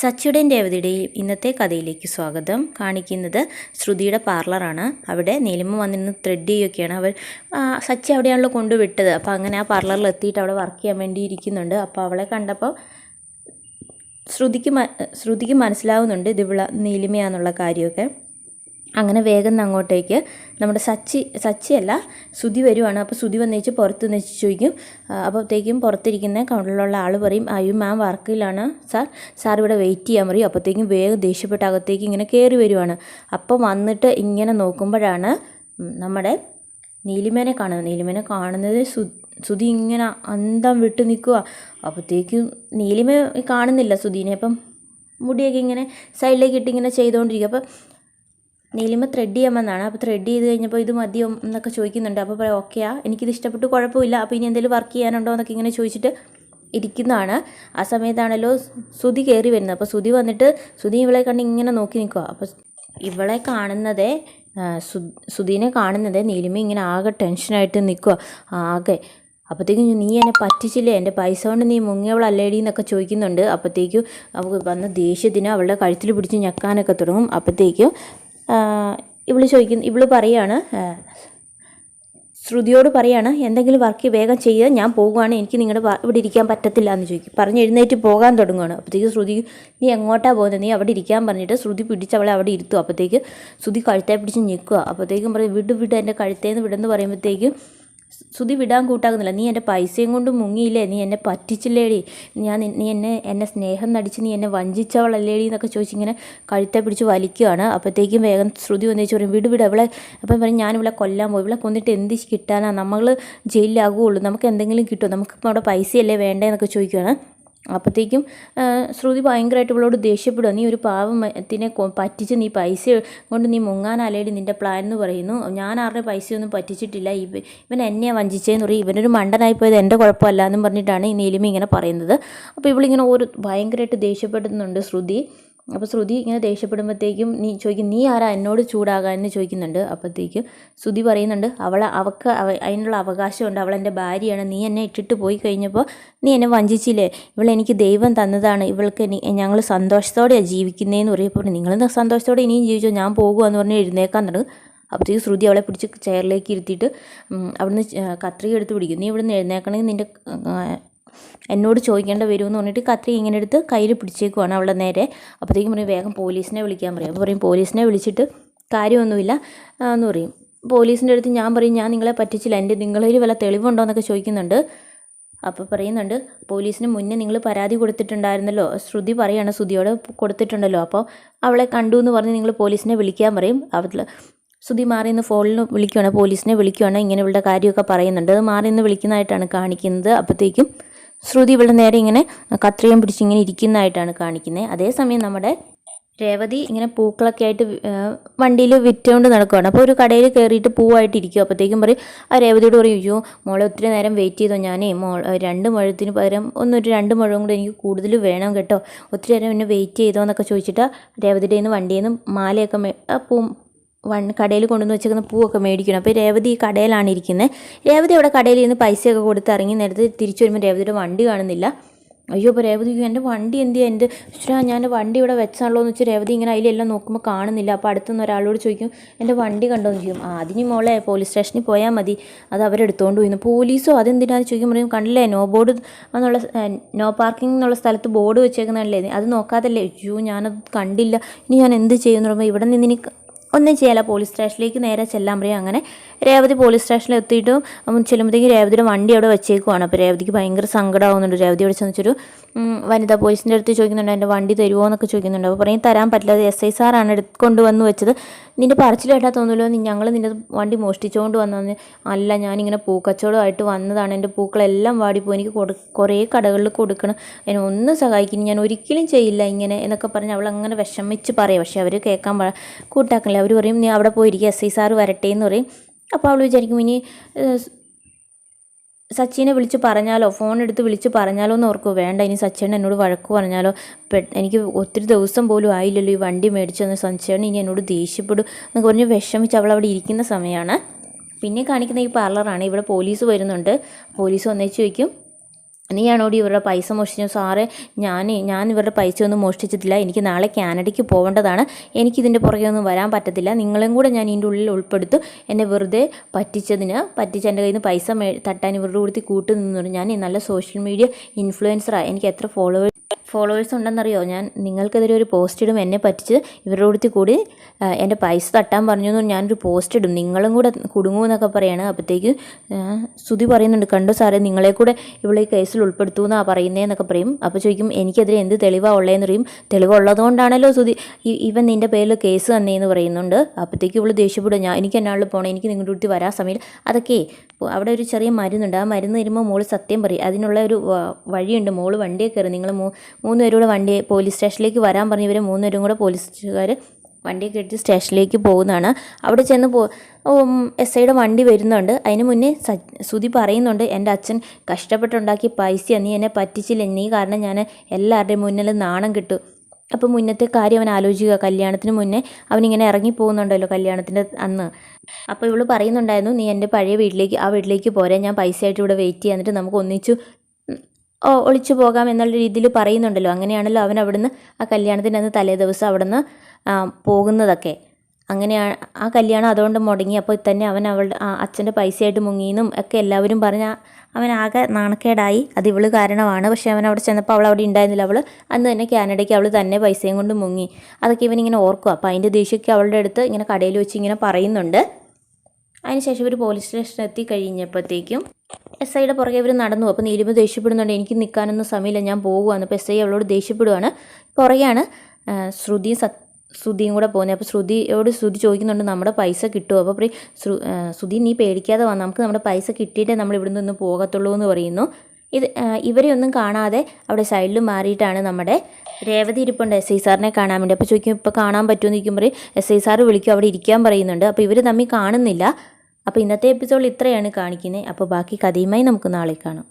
സച്ചിയുടെയും രേവതിയുടെയും ഇന്നത്തെ കഥയിലേക്ക് സ്വാഗതം. കാണിക്കുന്നത് ശ്രുതിയുടെ പാർലറാണ് അവിടെ നീലിമ വന്നിരുന്ന് ത്രെഡ് ചെയ്യുകയൊക്കെയാണ് അവർ സച്ചി അവിടെയാണല്ലോ കൊണ്ടുവിട്ടത്. അപ്പോൾ അങ്ങനെ ആ പാർലറിൽ എത്തിയിട്ട് അവിടെ വർക്ക് ചെയ്യാൻ വേണ്ടി ഇരിക്കുന്നുണ്ട്. അപ്പോൾ അവളെ കണ്ടപ്പോൾ ശ്രുതിക്ക് ശ്രുതിക്ക് മനസ്സിലാവുന്നുണ്ട് ഇത് ഇവള നീലിമയാന്നുള്ള കാര്യമൊക്കെ. അങ്ങനെ വേഗം അങ്ങോട്ടേക്ക് നമ്മുടെ സച്ചി സച്ചിയല്ല സുതി വരുവാണ്. അപ്പോൾ സുതി വന്നേച്ച് പുറത്ത് നിന്ന് ചോദിക്കും. അപ്പോഴത്തേക്കും പുറത്തിരിക്കുന്ന കൗണ്ടറിലുള്ള ആൾ പറയും അയ്യോ മാം വർക്കിലാണ് സാർ സാർ ഇവിടെ വെയിറ്റ് ചെയ്യാൻ പറയും. അപ്പോഴത്തേക്കും വേഗം ദേഷ്യപ്പെട്ട് അകത്തേക്ക് ഇങ്ങനെ കയറി വരുവാണ്. അപ്പം വന്നിട്ട് ഇങ്ങനെ നോക്കുമ്പോഴാണ് നമ്മുടെ നീലിമേനെ കാണുന്നത്. നീലിമേനെ കാണുന്നത് സു ഇങ്ങനെ അന്തം വിട്ട് നിൽക്കുക അപ്പോഴത്തേക്കും നീലിമ കാണുന്നില്ല സുധീനെ. അപ്പം മുടിയൊക്കെ ഇങ്ങനെ സൈഡിലേക്ക് ഇട്ട് ഇങ്ങനെ ചെയ്തുകൊണ്ടിരിക്കുക അപ്പം നീലിമ ത്രെഡ് ചെയ്യാമെന്നാണ്. അപ്പോൾ ത്രെഡ് ചെയ്ത് കഴിഞ്ഞപ്പോൾ ഇത് മതിയോ എന്നൊക്കെ ചോദിക്കുന്നുണ്ട്. അപ്പോൾ പറയാം ഓക്കെയാ എനിക്കിത് ഇഷ്ടപ്പെട്ട് കുഴപ്പമില്ല. അപ്പോൾ ഇനി എന്തെങ്കിലും വർക്ക് ചെയ്യാനുണ്ടോ എന്നൊക്കെ ഇങ്ങനെ ചോദിച്ചിട്ട് ഇരിക്കുന്നതാണ്. ആ സമയത്താണല്ലോ സുതി കയറി വരുന്നത്. അപ്പോൾ സുതി വന്നിട്ട് സുതി ഇവളെ കണ്ട് ഇങ്ങനെ നോക്കി നിൽക്കുക അപ്പോൾ ഇവളെ കാണുന്നതേ സു സുധീനെ കാണുന്നത് നീലിമ ഇങ്ങനെ ആകെ ടെൻഷനായിട്ട് നിൽക്കുക ആകെ. അപ്പോഴത്തേക്കും നീ എന്നെ പറ്റിച്ചില്ലേ? എന്റെ പൈസ കൊണ്ട് നീ മുങ്ങിയവളല്ലേടി എന്നൊക്കെ ചോദിക്കുന്നുണ്ട്. അപ്പോഴത്തേക്കും അവൾ വന്ന ദേഷ്യത്തിന് അവളുടെ കഴുത്തിൽ പിടിച്ച് ഞെക്കാനൊക്കെ തുടങ്ങും. അപ്പോഴത്തേക്കും ഇവൾ ചോദിക്കുന്നു ഇവൾ പറയാണ് ശ്രുതിയോട് പറയാണ് എന്തെങ്കിലും വർക്ക് വേഗം ചെയ്യുക ഞാൻ പോവുകയാണ് എനിക്ക് നിങ്ങളുടെ ഇവിടെ ഇരിക്കാൻ പറ്റത്തില്ല എന്ന് ചോദിക്കും. പറഞ്ഞ് എഴുന്നേറ്റ് പോകാൻ തുടങ്ങുകയാണ് അപ്പോഴത്തേക്ക് ശ്രുതി നീ എങ്ങോട്ടാണ് പോകുന്നത് നീ അവിടെ ഇരിക്കാൻ പറഞ്ഞിട്ട് ശ്രുതി പിടിച്ച് അവളെ അവിടെ ഇരുത്തും. അപ്പോഴത്തേക്ക് ശ്രുതി കഴുത്തെ പിടിച്ച് ഞെക്കുക. അപ്പോഴത്തേക്കും പറയും വിട് വിട് എന്റെ കഴുത്തേന്ന് വിടെന്ന് പറയുമ്പോഴത്തേക്കും ശ്രുതി വിടാൻ കൂട്ടാകുന്നില്ല. നീ എന്റെ പൈസയും കൊണ്ട് മുങ്ങിയില്ലേ? നീ എന്നെ പറ്റിച്ചില്ലേടി? ഞാൻ നി- എന്നെ എന്നെ സ്നേഹം നടിച്ച് നീ എന്നെ വഞ്ചിച്ചവളല്ലേടി എന്നൊക്കെ ചോദിച്ചിങ്ങനെ കഴുത്തെ പിടിച്ച് വലിക്കുകയാണ് അപ്പോഴത്തേക്കും വേഗം ശ്രുതി വന്നേച്ച് പറയും വിട് വിട് അവളെ. അപ്പം പറയും ഞാൻ ഇവിടെ കൊല്ലാൻ പോയി. ഇവിടെ കൊന്നിട്ട് എന്ത് കിട്ടാനാണ് നമ്മൾ ജയിലിലാകുകയുള്ളൂ. നമുക്ക് എന്തെങ്കിലും കിട്ടുമോ? നമുക്കിപ്പോൾ അവിടെ പൈസയല്ലേ വേണ്ടതെന്നൊക്കെ ചോദിക്കുകയാണ് അപ്പോഴത്തേക്കും ശ്രുതി ഭയങ്കരമായിട്ട് ഇവളോട് ദേഷ്യപ്പെടുക നീ ഒരു പാവത്തിനെ പറ്റിച്ച് നീ പൈസ കൊണ്ട് നീ മുങ്ങാനല്ലേടി നിന്റെ പ്ലാൻ എന്ന് പറയുന്നു. ഞാൻ ആരുടെ പൈസയൊന്നും പറ്റിച്ചിട്ടില്ല. ഇവ ഇവൻ എന്നെയാണ് വഞ്ചിച്ചതെന്ന് പറയും. ഇവനൊരു മണ്ടനായി പോയത് എന്റെ കുഴപ്പമല്ല എന്നും പറഞ്ഞിട്ടാണ് ഈ നീലിമ ഇങ്ങനെ പറയുന്നത്. അപ്പോൾ ഇവളിങ്ങനെ ഒരു ഭയങ്കരമായിട്ട് ദേഷ്യപ്പെടുന്നുണ്ട് ശ്രുതി. അപ്പോൾ ശ്രുതി ഇങ്ങനെ ദേഷ്യപ്പെടുമ്പോഴത്തേക്കും നീ ചോദിക്കും നീ ആരാ? എന്നോട് ചൂടാകാൻ എന്ന് ചോദിക്കുന്നുണ്ട്. അപ്പോഴത്തേക്ക് ശ്രുതി പറയുന്നുണ്ട് അവൾ അവൾക്ക് അവ അതിനുള്ള അവകാശമുണ്ട്. അവൾ എന്റെ ഭാര്യയാണ്. നീ എന്നെ ഇട്ടിട്ട് പോയി കഴിഞ്ഞപ്പോൾ നീ എന്നെ വഞ്ചിച്ചില്ലേ? ഇവൾ എനിക്ക് ദൈവം തന്നതാണ്. ഇവൾക്ക് ഞങ്ങൾ സന്തോഷത്തോടെയാണ് ജീവിക്കുന്നതെന്ന് പറയുമ്പോൾ നിങ്ങൾ സന്തോഷത്തോടെ ഇനിയും ജീവിച്ചോ? ഞാൻ പോകുമെന്ന് പറഞ്ഞ് എഴുന്നേക്കാൻ തുടങ്ങും. അപ്പോഴത്തേക്ക് ശ്രുതി അവളെ പിടിച്ച് ചെയറിലേക്ക് ഇരുത്തിയിട്ട് അവിടുന്ന് കത്രിക എടുത്ത് പിടിക്കും. നീ ഇവിടുന്ന് എഴുന്നേക്കണമെങ്കിൽ നിന്റെ എന്നോട് ചോദിക്കേണ്ട വരുമെന്ന് പറഞ്ഞിട്ട് കത്രി ഇങ്ങനെ എടുത്ത് കയ്യിൽ പിടിച്ചേക്കുവാണ് അവളുടെ നേരെ. അപ്പോഴത്തേക്കും പറയും വേഗം പോലീസിനെ വിളിക്കാൻ പറയും. അപ്പോൾ പറയും പോലീസിനെ വിളിച്ചിട്ട് കാര്യമൊന്നുമില്ല എന്ന് പറയും. പോലീസിന്റെ അടുത്ത് ഞാൻ പറയും ഞാൻ നിങ്ങളെ പറ്റിച്ചില്ല എന്റെ നിങ്ങളിൽ വല്ല തെളിവുണ്ടോ എന്നൊക്കെ ചോദിക്കുന്നുണ്ട്. അപ്പോൾ പറയുന്നുണ്ട് പോലീസിന് മുന്നേ നിങ്ങൾ പരാതി കൊടുത്തിട്ടുണ്ടായിരുന്നല്ലോ ശ്രുതി പറയാണ് ശ്രുതിയോട് കൊടുത്തിട്ടുണ്ടല്ലോ. അപ്പോൾ അവളെ കണ്ടു എന്ന് പറഞ്ഞ് നിങ്ങൾ പോലീസിനെ വിളിക്കാൻ പറയും. അവൾ ശ്രുതി മാറി നിന്ന് ഫോണിൽ വിളിക്കുകയാണ് പോലീസിനെ വിളിക്കുകയാണ് ഇങ്ങനെ ഇവളുടെ കാര്യമൊക്കെ പറയുന്നുണ്ട്. അത് മാറി നിന്ന് വിളിക്കുന്നതായിട്ടാണ് കാണിക്കുന്നത്. അപ്പോഴത്തേക്കും ശ്രുതി ഇവിടെ നേരെ ഇങ്ങനെ കത്രിയം പിടിച്ചിങ്ങനെ ഇരിക്കുന്നതായിട്ടാണ് കാണിക്കുന്നത്. അതേസമയം നമ്മുടെ രേവതി ഇങ്ങനെ പൂക്കളൊക്കെ ആയിട്ട് വണ്ടിയിൽ വിറ്റുകൊണ്ട് നടക്കുകയാണ് അപ്പോൾ ഒരു കടയിൽ കയറിയിട്ട് പൂവായിട്ട് ഇരിക്കും. അപ്പോഴത്തേക്കും പറയും ആ രേവതിയോട് പറയും അയ്യോ മോളെ ഒത്തിരി നേരം വെയിറ്റ് ചെയ്തോ? ഞാനേ മോൾ രണ്ട് മുഴത്തിന് പകരം ഒന്നൊരു രണ്ട് മുഴം കൂടെ എനിക്ക് കൂടുതൽ വേണം കേട്ടോ. ഒത്തിരി നേരം എന്നെ വെയിറ്റ് ചെയ്തോ? എന്നൊക്കെ ചോദിച്ചിട്ട് രേവതിയുടെ നിന്ന് വണ്ടിയിൽ നിന്ന് മാലയൊക്കെ ആ പൂ വൺ കടയിൽ കൊണ്ടുവന്ന് വെച്ചേക്കുന്ന പൂവൊക്കെ മേടിക്കണം. അപ്പോൾ രേവതി ഈ കടയിലാണ് ഇരിക്കുന്നത്. രേവതി അവിടെ കടയിൽ നിന്ന് പൈസയൊക്കെ കൊടുത്ത് ഇറങ്ങി നേരത്തെ തിരിച്ചു വരുമ്പോൾ രേവതിയുടെ വണ്ടി കാണുന്നില്ല. അയ്യോ അപ്പോൾ രേവതി "അയ്യോ, എന്റെ വണ്ടി എന്ത് ചെയ്യാ എന്റെ ശ്രാ ഞാൻ വണ്ടി ഇവിടെ വെച്ചാണല്ലോ എന്ന് വെച്ചാൽ രേവതി ഇങ്ങനെ അതിലെല്ലാം നോക്കുമ്പോൾ കാണുന്നില്ല. അപ്പോൾ അടുത്തുനിന്ന് ഒരാളോട് ചോദിക്കും എന്റെ വണ്ടി കണ്ടോ? എന്ന് ചോദിക്കും അതിന് മോളെ പോലീസ് സ്റ്റേഷനിൽ പോയാൽ മതി. അത് അവരെടുത്തോണ്ട് പോയിരുന്നു പോലീസോ അതെന്തിനാന്ന് ചോദിക്കും പറയും കണ്ടില്ലേ നോ ബോർഡ് എന്നുള്ള നോ പാർക്കിംഗ് എന്നുള്ള സ്ഥലത്ത് ബോർഡ് വെച്ചേക്കുന്നതല്ലേ? അത് നോക്കാതല്ലേ? അയ്യോ ഞാനത് കണ്ടില്ല. ഇനി ഞാൻ എന്ത് ചെയ്യുന്നു പറയുമ്പോൾ ഇവിടെ നിന്ന് ഇനി ഒന്നും ചെയ്യാല്ല പോലീസ് സ്റ്റേഷനിലേക്ക് നേരെ ചെല്ലാൻ പറയും. അങ്ങനെ രേവതി പോലീസ് സ്റ്റേഷനിൽ എത്തിയിട്ടും ചെല്ലുമ്പോഴത്തേക്കും രേവതിയുടെ വണ്ടി അവിടെ വെച്ചേക്കുവാണ്. അപ്പോൾ രേവതിക്ക് ഭയങ്കര സങ്കടമാവുന്നുണ്ട് രേവതി അവിടെ ചെന്നിച്ചൊരു വനിതാ പോലീസിന്റെ അടുത്ത് ചോദിക്കുന്നുണ്ട് എന്റെ വണ്ടി തരുമോ എന്നൊക്കെ ചോദിക്കുന്നുണ്ട്. അപ്പോൾ പറയും തരാൻ പറ്റില്ല എസ് ഐ സാറാണ് എടുത്തുകൊണ്ട് വന്ന് വെച്ചത്. നിന്റെ പറച്ചിൽ കേട്ടാൽ തോന്നുമല്ലോ ഞങ്ങൾ നിന്റെ വണ്ടി മോഷ്ടിച്ചുകൊണ്ട് വന്നതെന്ന് അല്ല ഞാനിങ്ങനെ പൂക്കച്ചവടമായിട്ട് വന്നതാണ്. എന്റെ പൂക്കളെല്ലാം വാടിപ്പോയി. എനിക്ക് കൊടു കുറേ കടകളിൽ കൊടുക്കണം. എന്നെ ഒന്നും സഹായിക്കുന്നു ഞാൻ ഒരിക്കലും ചെയ്യില്ല ഇങ്ങനെ. എന്നൊക്കെ പറഞ്ഞ് അവൾ അങ്ങനെ വിഷമിച്ച് പറയും. പക്ഷേ അവർ കേൾക്കാൻ പ അവർ പറയും നീ അവിടെ പോയിരിക്കുക എസ് ഐ സാറ് വരട്ടെ എന്ന് പറയും. അപ്പോൾ അവൾ വിചാരിക്കും ഇനി സച്ചിനെ വിളിച്ച് പറഞ്ഞാലോ ഫോൺ എടുത്ത് വിളിച്ച് പറഞ്ഞാലോ എന്ന് ഓർക്കും. വേണ്ട ഇനി സച്ചിൻ എന്നോട് വഴക്ക് പറഞ്ഞാലോ. എനിക്ക് ഒത്തിരി ദിവസം പോലും ആയില്ലല്ലോ ഈ വണ്ടി മേടിച്ചെന്ന്. സച്ചേട്ടൻ ഇനി എന്നോട് ദേഷ്യപ്പെടും എന്നൊക്കെ പറഞ്ഞ് വിഷമിച്ച് അവൾ അവിടെ ഇരിക്കുന്ന സമയമാണ് പിന്നെ കാണിക്കുന്ന ഈ പാർലറാണ് ഇവിടെ പോലീസ് വരുന്നുണ്ട്. പോലീസ് വന്നേച്ച് ചോദിക്കും നീയാണോടി ഇവരുടെ പൈസ മോഷ്ടിച്ചു സാറേ ഞാൻ ഞാൻ ഇവരുടെ പൈസ ഒന്നും മോഷ്ടിച്ചിട്ടില്ല. എനിക്ക് നാളെ കാനഡയ്ക്ക് പോകേണ്ടതാണ്. എനിക്കിതിന്റെ പുറകെ ഒന്നും വരാൻ പറ്റത്തില്ല. നിങ്ങളും കൂടെ ഞാൻ ഇതിന്റെ ഉള്ളിൽ ഉൾപ്പെടുത്തും. എന്നെ വെറുതെ പറ്റിച്ചതിന് പറ്റിച്ച് എന്റെ കയ്യിൽ നിന്ന് പൈസ തട്ടാൻ ഇവരുടെ കൂടി കൂട്ടു നിന്നുണ്ട് ഞാൻ നല്ല സോഷ്യൽ മീഡിയ ഇൻഫ്ലുവൻസറാണ് എനിക്ക് എത്ര ഫോളോവേഴ്സ് ഫോളോവേഴ്സ് ഉണ്ടെന്നറിയോ? ഞാൻ നിങ്ങൾക്കെതിരെ ഒരു പോസ്റ്റ് ഇടും എന്നെ പറ്റിച്ച് ഇവരുടെ കൂടി എന്റെ പൈസ തട്ടാൻ പറഞ്ഞു എന്ന് ഞാനൊരു പോസ്റ്റ് ഇടും. നിങ്ങളും കൂടെ കുടുങ്ങുമെന്നൊക്കെ പറയാണ്. അപ്പോഴത്തേക്ക് ശ്രുതി പറയുന്നുണ്ട് കണ്ടു സാറേ നിങ്ങളെ കൂടെ ഇവിടെ ഈ കേസിൽ ഉൾപ്പെടുത്തൂ എന്നാ പറയുന്നതെന്നൊക്കെ പറയും. അപ്പോൾ ചോദിക്കും എനിക്കെതിരെ എന്ത് തെളിവാണ് ഉള്ളതെന്ന് പറയും തെളിവുള്ളതുകൊണ്ടാണല്ലോ ഇ- ഇവൻ നിന്റെ പേരിൽ കേസ് തന്നെയെന്ന് പറയുന്നുണ്ട്. അപ്പോഴത്തേക്ക് ഇവിടെ ദേഷ്യപ്പെടും. ഞാൻ എനിക്ക് എന്നാളിൽ പോകണം എനിക്ക് നിങ്ങളുടെ അടുത്ത് വരാൻ സമയം അതൊക്കെ അവിടെ ഒരു ചെറിയ മരുന്നുണ്ട്. ആ മരുന്ന് തരുമ്പോൾ മോൾ സത്യം പറയും. അതിനുള്ള ഒരു വഴിയുണ്ട്. മോൾ വണ്ടിയെ കയറി നിങ്ങൾ മൂ മൂന്ന് പേരും കൂടെ വണ്ടി പോലീസ് സ്റ്റേഷനിലേക്ക് വരാൻ പറഞ്ഞ് ഇവർ മൂന്ന് പേരും കൂടെ പോലീസുകാർ വണ്ടി എടുത്ത് സ്റ്റേഷനിലേക്ക് പോകുന്നതാണ്. അവിടെ ചെന്ന് പോ എസ് ഐയുടെ വണ്ടി വരുന്നുണ്ട്. അതിന് മുന്നേ സ- സുധി പറയുന്നുണ്ട് എന്റെ അച്ഛൻ കഷ്ടപ്പെട്ടുണ്ടാക്കിയ പൈസ നീ എന്നെ പറ്റിച്ചില്ല. നീ കാരണം ഞാൻ എല്ലാവരുടെയും മുന്നിൽ നാണം കിട്ടും. അപ്പോൾ മുന്നത്തെ കാര്യം അവൻ ആലോചിക്കുക. കല്യാണത്തിന് മുന്നേ അവനിങ്ങനെ ഇറങ്ങി പോകുന്നുണ്ടല്ലോ കല്യാണത്തിന്റെ അന്ന്. അപ്പോൾ ഇവൾ പറയുന്നുണ്ടായിരുന്നു നീ എന്റെ പഴയ വീട്ടിലേക്ക് ആ വീട്ടിലേക്ക് പോരെ. ഞാൻ പൈസ ആയിട്ട് ഇവിടെ വെയിറ്റ് ചെയ്യാൻ നമുക്ക് ഒന്നിച്ചു ഒളിച്ചു പോകാം എന്നുള്ള രീതിയിൽ പറയുന്നുണ്ടല്ലോ. അങ്ങനെയാണല്ലോ അവൻ അവിടുന്ന് ആ കല്യാണത്തിന് അന്ന് തലേ ദിവസം അവിടുന്ന് പോകുന്നതൊക്കെ. അങ്ങനെയാണ് ആ കല്യാണം അതുകൊണ്ട് മുടങ്ങി. അപ്പോൾ തന്നെ അവൻ അവളുടെ അച്ഛന്റെ പൈസയായിട്ട് മുങ്ങിയെന്നും ഒക്കെ എല്ലാവരും പറഞ്ഞ അവൻ ആകെ നാണക്കേടായി. അത് ഇവൾ കാരണമാണ്. പക്ഷേ അവൻ അവിടെ ചെന്നപ്പോൾ അവൾ അവിടെ ഉണ്ടായിരുന്നില്ല. അവൾ അന്ന് തന്നെ കാനഡയ്ക്ക് അവൾ തന്നെ പൈസയും കൊണ്ട് മുങ്ങി. അതൊക്കെ ഇവനിങ്ങനെ ഓർക്കുക അപ്പോൾ അതിന്റെ ദേഷ്യമൊക്കെ അവളുടെ അടുത്ത് ഇങ്ങനെ കടയിൽ വെച്ച് ഇങ്ങനെ പറയുന്നുണ്ട്. അതിനുശേഷം ഒരു പോലീസ് സ്റ്റേഷനിൽ എത്തി കഴിഞ്ഞപ്പോഴത്തേക്കും എസ് ഐയുടെ പുറകെ ഇവർ നടന്നു. അപ്പോൾ നീലിമ ദേഷ്യപ്പെടുന്നുണ്ട്. എനിക്ക് നിൽക്കാനൊന്നും സമയമില്ല. ഞാൻ പോകുവാണ് അപ്പോൾ എസ് ഐ അവളോട് ദേഷ്യപ്പെടുവാണ്. പുറകെയാണ് ശ്രുതിയും സത് ശ്രുതിയും കൂടെ പോകുന്നത്. അപ്പോൾ ശ്രുതിയോട് ശ്രുതി ചോദിക്കുന്നുണ്ട് നമ്മുടെ പൈസ കിട്ടുമോ അപ്പോൾ പറയും ശ്രു ശ്രുതി നീ പേടിക്കാതെ വാ. നമുക്ക് നമ്മുടെ പൈസ കിട്ടിയിട്ടേ നമ്മൾ ഇവിടുന്ന് ഒന്ന് പോകത്തുള്ളൂ എന്ന് പറയുന്നു. ഇത് ഇവരെ ഒന്നും കാണാതെ അവിടെ സൈഡിൽ മാറിയിട്ടാണ് നമ്മുടെ രേവതി ഇരിപ്പുണ്ട് എസ് ഐ സാറിനെ കാണാൻ വേണ്ടി. അപ്പോൾ ചോദിക്കും ഇപ്പോൾ കാണാൻ പറ്റുമെന്ന് ചോദിക്കുമ്പോൾ എസ് ഐ സാറ് വിളിക്കും. അവിടെ ഇരിക്കാൻ പറയുന്നുണ്ട്. അപ്പോൾ ഇവർ തമ്മിൽ കാണുന്നില്ല. അപ്പോൾ ഇന്നത്തെ എപ്പിസോഡ് ഇത്രയാണ് കാണിക്കുന്നത് അപ്പോൾ ബാക്കി കഥയുമായി നമുക്ക് നാളെ കാണാം.